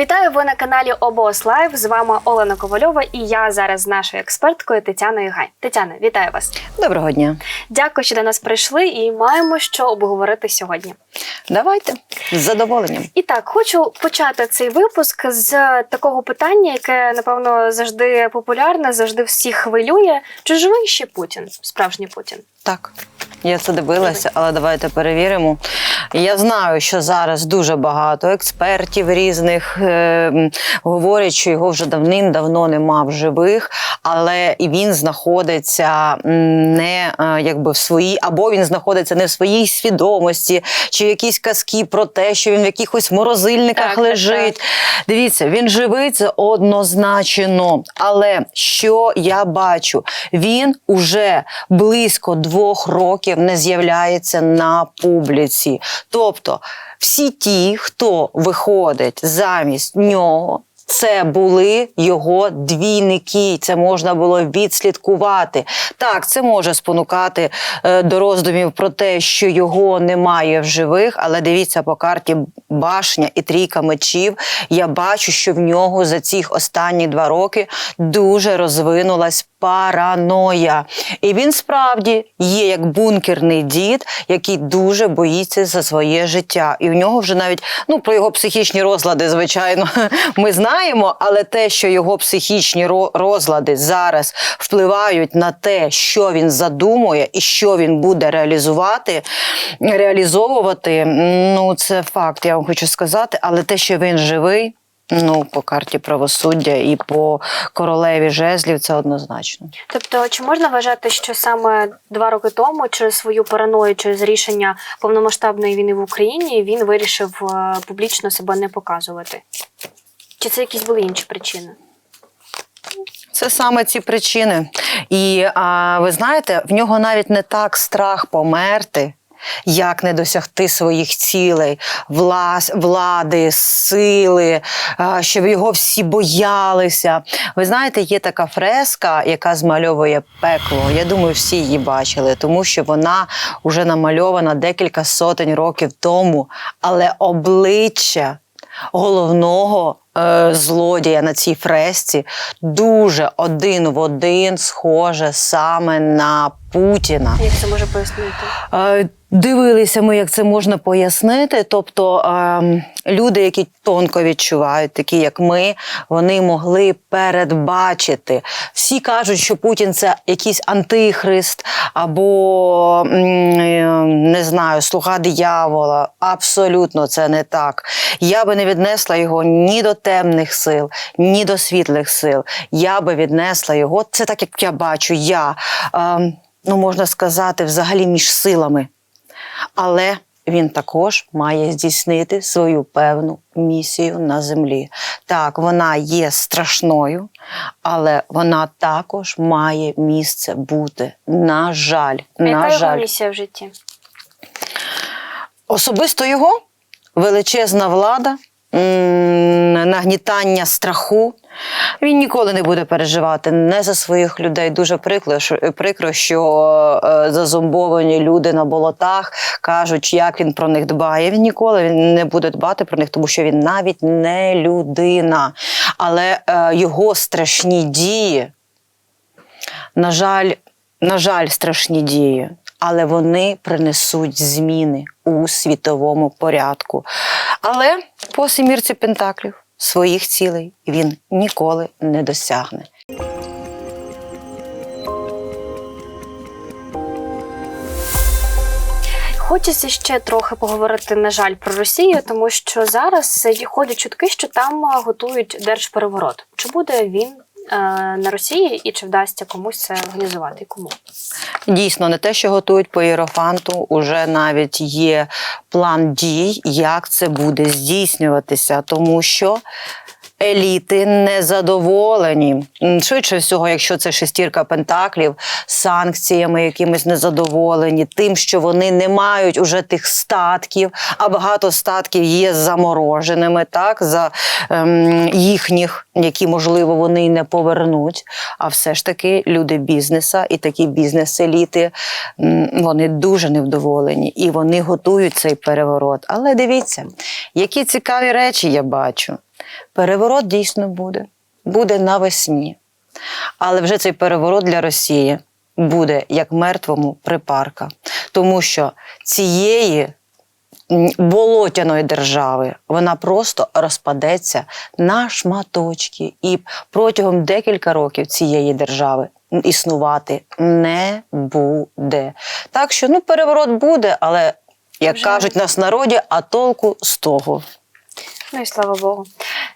Вітаю ви на каналі ОБОС Лайв. З вами Олена Ковальова і я зараз з нашою експерткою Тетяною Гай. Тетяна, вітаю вас! Доброго дня. Дякую, що до нас прийшли, і маємо що обговорити сьогодні. Давайте з задоволенням. І так, хочу почати цей випуск з такого питання, яке напевно завжди популярне, завжди всіх хвилює. Чи живий ще Путін? Справжній Путін? Так. Я це дивилася, але давайте перевіримо. Я знаю, що зараз дуже багато експертів різних е, говорять, що його вже давним-давно нема в живих, але і він знаходиться не е, якби в своїй, або він знаходиться не в своїй свідомості, чи якісь казки про те, що він в якихось морозильниках Так, так, лежить. Дивіться, він живий, це однозначно. Але що я бачу? Він уже близько двох років не з'являється на публіці. Тобто, всі ті, хто виходить замість нього. Це були його двійники, це можна було відслідкувати. Так, це може спонукати е, до роздумів про те, що його немає в живих, але дивіться по карті башня і трійка мечів. Я бачу, що в нього за ці останні два роки дуже розвинулась параноя. І він справді є як бункерний дід, який дуже боїться за своє життя. І в нього вже навіть ну про його психічні розлади, звичайно, ми знаємо, але те, що його психічні розлади зараз впливають на те, що він задумує і що він буде реалізувати, реалізовувати, ну це факт, я вам хочу сказати. Але те, що він живий. Ну, по карті правосуддя і по королеві жезлів це однозначно. Тобто, чи можна вважати, що саме два роки тому, через свою параною, через рішення повномасштабної війни в Україні, він вирішив е, публічно себе не показувати? Чи це якісь були інші причини? Це саме ці причини. І а, ви знаєте, в нього навіть не так страх померти. Як не досягти своїх цілей, влас, влади, сили, щоб його всі боялися. Ви знаєте, є така фреска, яка змальовує пекло. Я думаю, всі її бачили, тому що вона вже намальована декілька сотень років тому, але обличчя головного е, злодія на цій фресці дуже один в один схоже саме на Путіна. Як це може пояснити? Дивилися ми, як це можна пояснити. Тобто е, люди, які тонко відчувають, такі як ми, вони могли передбачити. Всі кажуть, що Путін це якийсь антихрист або е, не знаю, слуга диявола. Абсолютно це не так. Я би не віднесла його ні до темних сил, ні до світлих сил. Я би віднесла його. Це так, як я бачу, я. Е, ну, можна сказати, взагалі між силами. Але він також має здійснити свою певну місію на землі. Так, вона є страшною, але вона також має місце бути. На жаль, А яка на його жаль. місія в житті? Особисто його величезна влада, нагнітання страху. Він ніколи не буде переживати не за своїх людей. Дуже прикро, що, прикро, що е, зазомбовані люди на болотах кажуть, як він про них дбає. Він ніколи не буде дбати про них, тому що він навіть не людина. Але е, його страшні дії, на жаль, на жаль, страшні дії, але вони принесуть зміни у світовому порядку. Але по сімірці Пентаклів своїх цілей він ніколи не досягне. Хочеться ще трохи поговорити, на жаль, про Росію, тому що зараз ходять чутки, що там готують держпереворот. Чи буде він на Росії і чи вдасться комусь це організувати? Кому? Дійсно, не те, що готують по Єрофанту, уже навіть є план дій, як це буде здійснюватися, тому що. Еліти незадоволені. Швидше всього, якщо це шестірка пентаклів, санкціями якимись незадоволені, тим, що вони не мають уже тих статків, а багато статків є замороженими, так, за ем, їхніх, які, можливо, вони й не повернуть. А все ж таки люди бізнеса і такі бізнес-еліти вони дуже невдоволені і вони готують цей переворот. Але дивіться, які цікаві речі я бачу. Переворот дійсно буде. Буде навесні. Але вже цей переворот для Росії буде як мертвому припарка. Тому що цієї болотяної держави вона просто розпадеться на шматочки. І протягом декілька років цієї держави існувати не буде. Так що ну, переворот буде, але, як Вже- кажуть нас народі, а толку з того. Ну і слава Богу.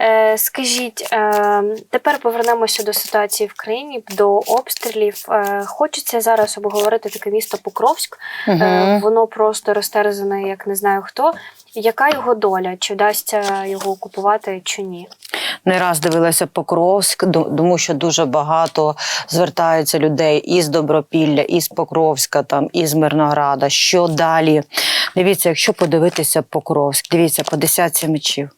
Е, скажіть, е, тепер повернемося до ситуації в країні, до обстрілів. Е, хочеться зараз обговорити таке місто Покровськ. Мгм. воно просто розтерзане, як не знаю хто. Яка його доля? Чи вдасться його окупувати, чи ні? Не раз дивилася Покровськ, тому що дуже багато звертаються людей із Добропілля, із Покровська, там, із Мирнограда. Що далі? Дивіться, якщо подивитися Покровськ, дивіться, по десятці мечів.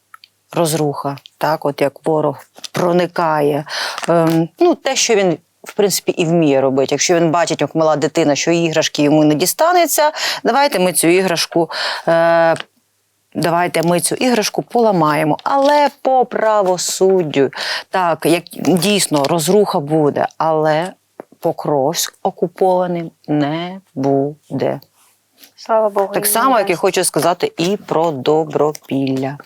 Розруха, так, от як ворог проникає. Ем, ну, те, що він. В принципі, і вміє робити. Якщо він бачить, як мала дитина, що іграшки йому не дістанеться, давайте ми цю іграшку е, Давайте ми цю іграшку поламаємо, але по правосуддю. Так, як дійсно розруха буде, але Покровськ окупованим не буде. Слава Богу. Так само, як і хочу сказати, і про добропілля.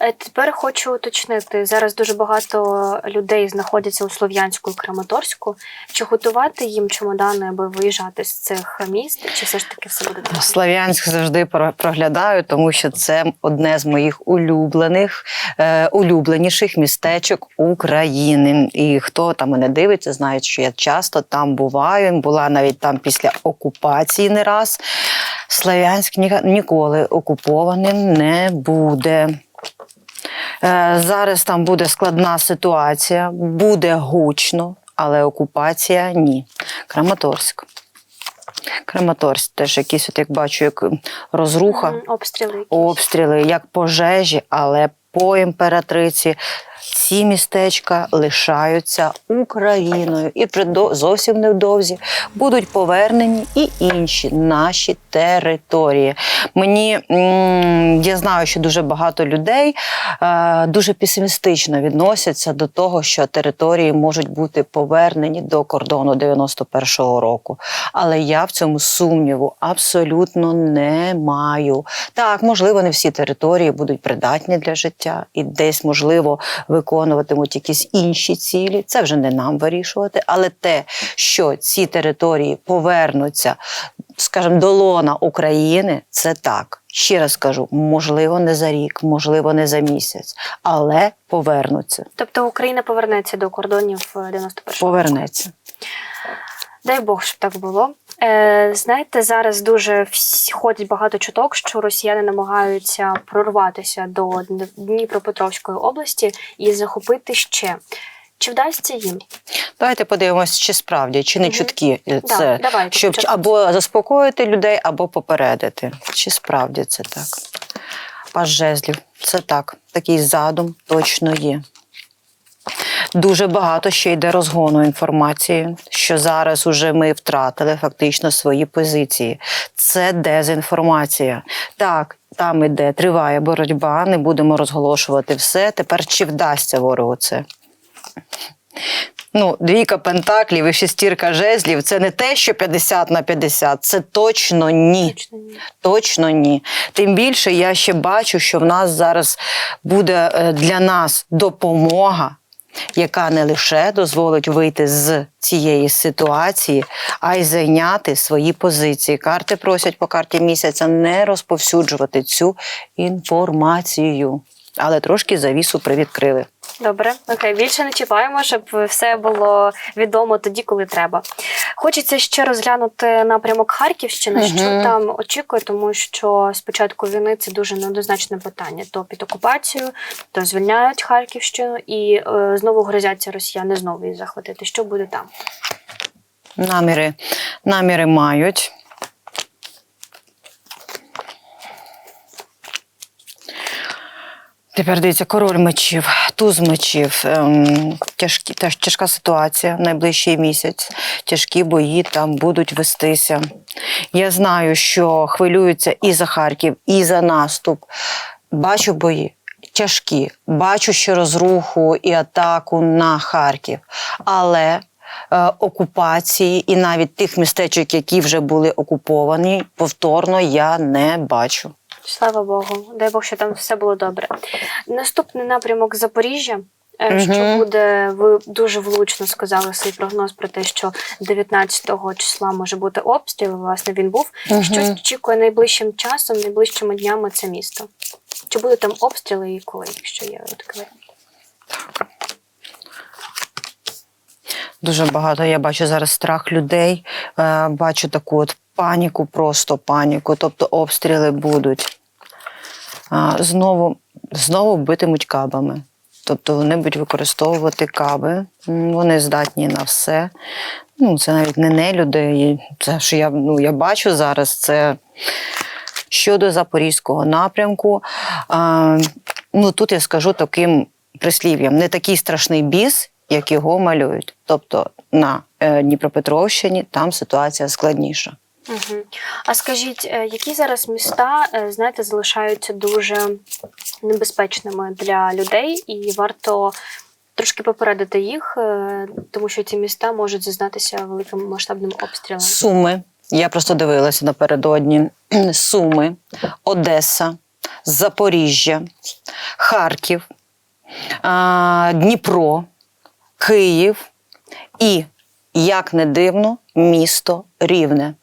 Е, Тепер хочу уточнити: зараз дуже багато людей знаходяться у Слов'янську і Краматорську. Чи готувати їм чемодани, аби виїжджати з цих міст, чи все ж таки все буде так? Слов'янськ завжди проглядаю, тому що це одне з моїх улюблених, е, улюбленіших містечок України. І хто там мене дивиться, знає, що я часто там буваю. Була навіть там після окупації не раз. Слов'янськ ніколи окупованим не буде. Е, Зараз там буде складна ситуація, буде гучно, але окупація ні. Краматорськ. Краматорськ теж якийсь, от як бачу, як розруха, Обстріли. обстріли, як пожежі, але по імператриці ці містечка лишаються Україною, і зовсім невдовзі будуть повернені і інші наші території. Мені я знаю, що дуже багато людей е, дуже песимістично відносяться до того, що території можуть бути повернені до кордону 91-го року. Але я в цьому сумніву абсолютно не маю. Так, можливо, не всі території будуть придатні для життя, і десь, можливо, виконуватимуть якісь інші цілі. Це вже не нам вирішувати. Але те, що ці території повернуться, скажімо, до лона України, це так. Ще раз кажу, можливо, не за рік, можливо, не за місяць, але повернуться. Тобто Україна повернеться до кордонів е, 91-го. Повернеться. Дай Бог, щоб так було. Е, знаєте, зараз дуже ходить багато чуток, що росіяни намагаються прорватися до Дніпропетровської області і захопити ще. Чи вдасться їм? Давайте подивимося, чи справді, чи не Мгм. чутки е, Да, давайте, щоб початку. або заспокоїти людей, або попередити. Чи справді це так? Паж жезлів, це так. Такий задум точно є. Дуже багато ще йде розгону інформації, що зараз уже ми втратили фактично свої позиції. Це дезінформація. Так, там іде, триває боротьба, не будемо розголошувати все. Тепер чи вдасться ворогу це? Ну, двійка пентаклів і шестірка жезлів це не те, що 50 на 50, це точно ні. Точно ні. Точно ні. Тим більше я ще бачу, що в нас зараз буде е, для нас допомога, яка не лише дозволить вийти з цієї ситуації, а й зайняти свої позиції. Карти просять по карті місяця не розповсюджувати цю інформацію. Але трошки завісу привідкрили. Добре, окей, більше не чіпаємо, щоб все було відомо тоді, коли треба. Хочеться ще розглянути напрямок Харківщини, Мгм. що там очікує, тому що з початку війни це дуже неоднозначне питання. То під окупацію, то звільняють Харківщину і е, знову грозяться росіяни знову її захватити. Що буде там? Наміри, наміри мають. Тепер дивіться, король мечів, туз мечів. Ем, тяжкі, тяжка ситуація найближчий місяць. Тяжкі бої там будуть вестися. Я знаю, що хвилюються і за Харків, і за наступ. Бачу бої. тяжкі. Бачу ще розруху і атаку на Харків. Але е, окупації і навіть тих містечок, які вже були окуповані, повторно я не бачу. Слава Богу, дай Бог, що там все було добре. Наступний напрямок Запоріжжя. Е, Що буде, ви дуже влучно сказали свій прогноз про те, що 19 числа може бути обстріл. Власне, він був. Мгм. Що очікує найближчим часом, найближчими днями це місто? Чи будуть там обстріли і коли, якщо є таке? Дуже багато. Я бачу зараз страх людей, е, бачу таку от паніку, просто паніку. Тобто обстріли будуть. Знову, знову битимуть кабами. Тобто вони будуть використовувати каби, вони здатні на все. Ну, це навіть не нелюди. Це, що я, ну, я бачу зараз, це щодо запорізького напрямку. А, ну, тут я скажу таким прислів'ям: не такий страшний біс, як його малюють. Тобто на е, Дніпропетровщині там ситуація складніша. Угу. А скажіть, е, які зараз міста, е, знаєте, залишаються дуже небезпечними для людей, і варто трошки попередити їх, е, тому що ці міста можуть зізнатися великим масштабним обстрілом. Суми. Я просто дивилася напередодні. Суми, Одеса, Запоріжжя, Харків, Дніпро, Київ і, як не дивно, місто Рівне.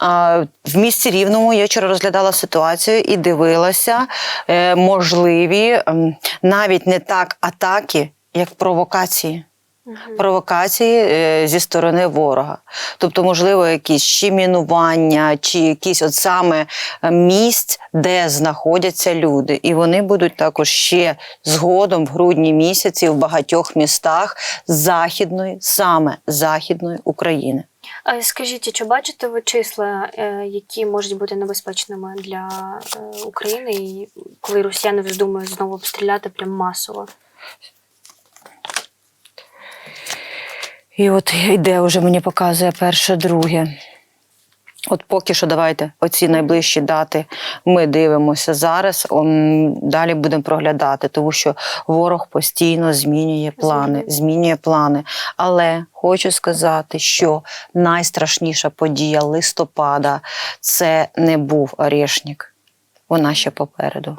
В місті Рівному я вчора розглядала ситуацію і дивилася е, можливі ем, навіть не так атаки, як провокації провокації е, зі сторони ворога. Тобто, можливо, якісь чи мінування, чи якісь от саме е, місць, де знаходяться люди. І вони будуть також ще згодом в грудні місяці в багатьох містах західної, саме західної України. А Скажіть, чи бачите ви числа, е, які можуть бути небезпечними для е, України, коли росіяни вздумають знову обстріляти прям масово? І от йде вже мені показує перше, друге. От поки що давайте оці найближчі дати ми дивимося зараз. Он, далі будемо проглядати, тому що ворог постійно змінює плани, Змінює. плани. Але хочу сказати, що найстрашніша подія листопада це не був Орешник. Вона ще попереду.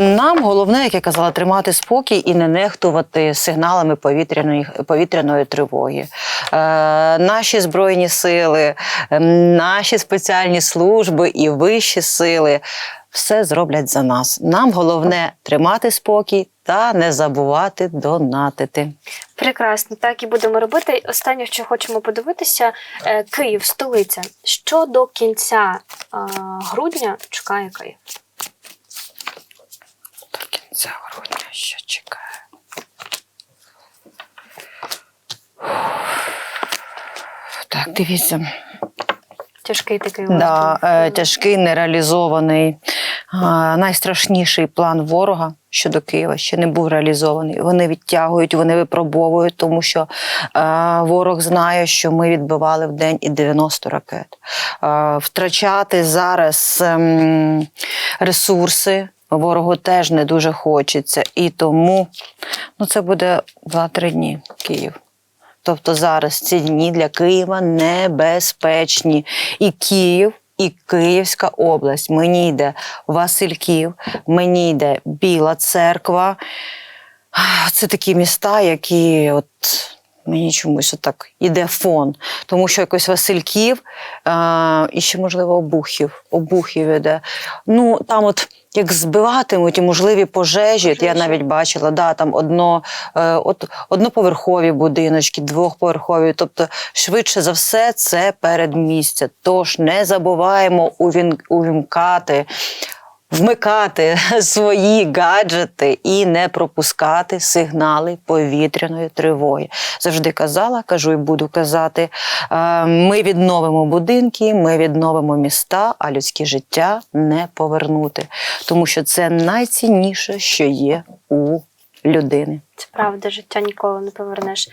Нам головне, як я казала, тримати спокій і не нехтувати сигналами повітряної, повітряної тривоги. Е, наші збройні сили, е, наші спеціальні служби і вищі сили все зроблять за нас. Нам головне тримати спокій та не забувати донатити. Прекрасно, так і будемо робити. Останнє, що хочемо подивитися, е, Київ, столиця. Що до кінця е, грудня чекає Київ? Кінця грудня що чекає. Так, дивіться. Тяжкий такий Да, е, тяжкий, нереалізований. А, найстрашніший план ворога щодо Києва ще не був реалізований. Вони відтягують, вони випробовують, тому що е, ворог знає, що ми відбивали в день і 90 ракет. Е, втрачати зараз ем, ресурси. Ворогу теж не дуже хочеться. І тому ну, це буде 2-3 дні Київ. Тобто зараз ці дні для Києва небезпечні. І Київ, і Київська область. Мені йде Васильків, мені йде Біла Церква. Це такі міста, які от. Мені чомусь отак іде фон, тому що якось Васильків а, і ще, можливо, Обухів. Обухів іде. Ну, там от як збиватимуть і можливі пожежі, от я навіть бачила, да, там одно, е, от, одноповерхові будиночки, двохповерхові. Тобто, швидше за все, це передмістя. Тож не забуваємо увін, увімкати. Вмикати свої гаджети і не пропускати сигнали повітряної тривоги. Завжди казала, кажу і буду казати. е, Ми відновимо будинки, ми відновимо міста, а людське життя не повернути, тому що це найцінніше, що є у людини. Це правда, життя ніколи не повернеш.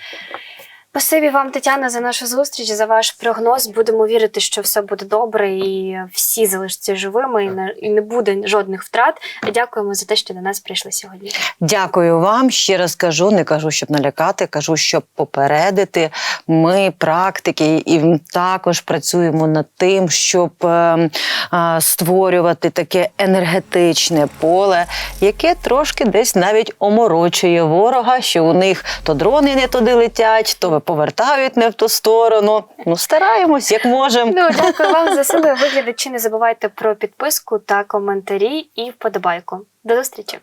Спасибі вам, Тетяна, за нашу зустріч, за ваш прогноз. Будемо вірити, що все буде добре і всі залишаться живими, і не, і не буде жодних втрат. Дякуємо за те, що до нас прийшли сьогодні. Дякую вам. Ще раз кажу, не кажу, щоб налякати, кажу, щоб попередити. Ми практики і також працюємо над тим, щоб е, е, створювати таке енергетичне поле, яке трошки десь навіть оморочує ворога, що у них то дрони не туди летять, то повертають не в ту сторону. Ну, стараємось, як можемо. Ну, дякую вам за сили. Виглядачі. Не забувайте про підписку та коментарі і вподобайку. До зустрічі!